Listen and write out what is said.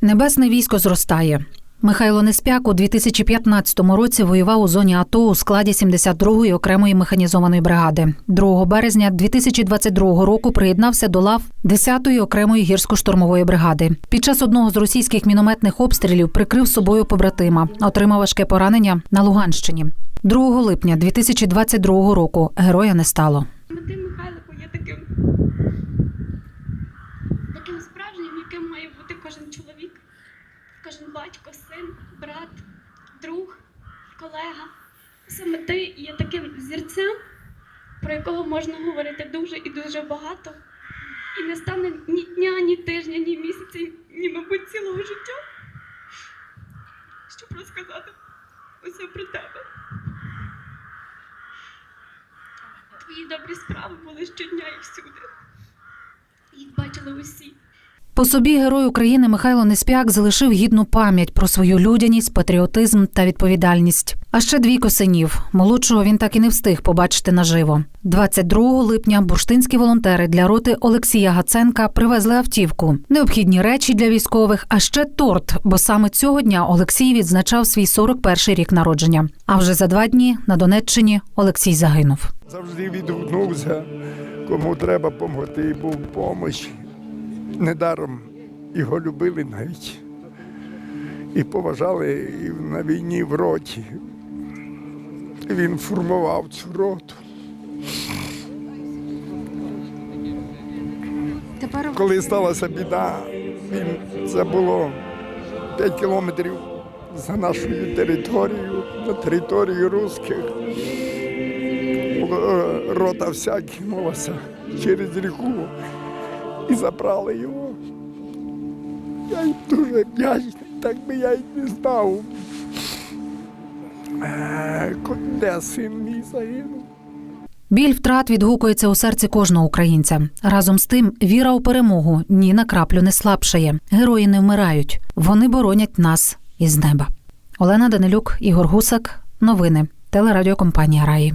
Небесне військо зростає. Михайло Неспяк у 2015 році воював у зоні АТО у складі 72-ї окремої механізованої бригади. 2 березня 2022 року приєднався до лав 10-ї окремої гірсько-штурмової бригади. Під час одного з російських мінометних обстрілів прикрив собою побратима, отримав важке поранення на Луганщині. 2 липня 2022 року героя не стало. Ти, Михайлику, є таким, таким справжнім, яким має бути кожен чоловік, кожен батько, син, брат, друг, колега. Саме ти є таким зірцем, про якого можна говорити дуже і дуже багато. І не стане ні дня, ні тижня, ні місяця, ні, мабуть, цілого життя, щоб розказати усе про тебе. Твої добрі справи були щодня і всюди. Їх бачили усі. По собі герой України Михайло Неспяк залишив гідну пам'ять про свою людяність, патріотизм та відповідальність. А ще двійко синів. Молодшого він так і не встиг побачити наживо. 22 липня бурштинські волонтери для роти Олексія Гаценка привезли автівку, необхідні речі для військових, а ще торт, бо саме цього дня Олексій відзначав свій 41-й рік народження. А вже за два дні на Донеччині Олексій загинув. Завжди відгукнувся, кому треба допомогти, був помощь. Недаром його любили навіть. І поважали і на війні в роті. Він формував цю роту. Тепер Коли сталася біда, він це було 5 кілометрів за нашою територією, на території русських. Е, Рота вся кинулася через ріку і забрали його. Я їм дуже вдячний, так би я й не знав, де син мій загинув. Біль втрат відгукується у серці кожного українця. Разом з тим, віра у перемогу ні на краплю не слабшає. Герої не вмирають. Вони боронять нас із неба. Олена Данилюк, Ігор Гусак. Новини. Телерадіокомпанія Раї.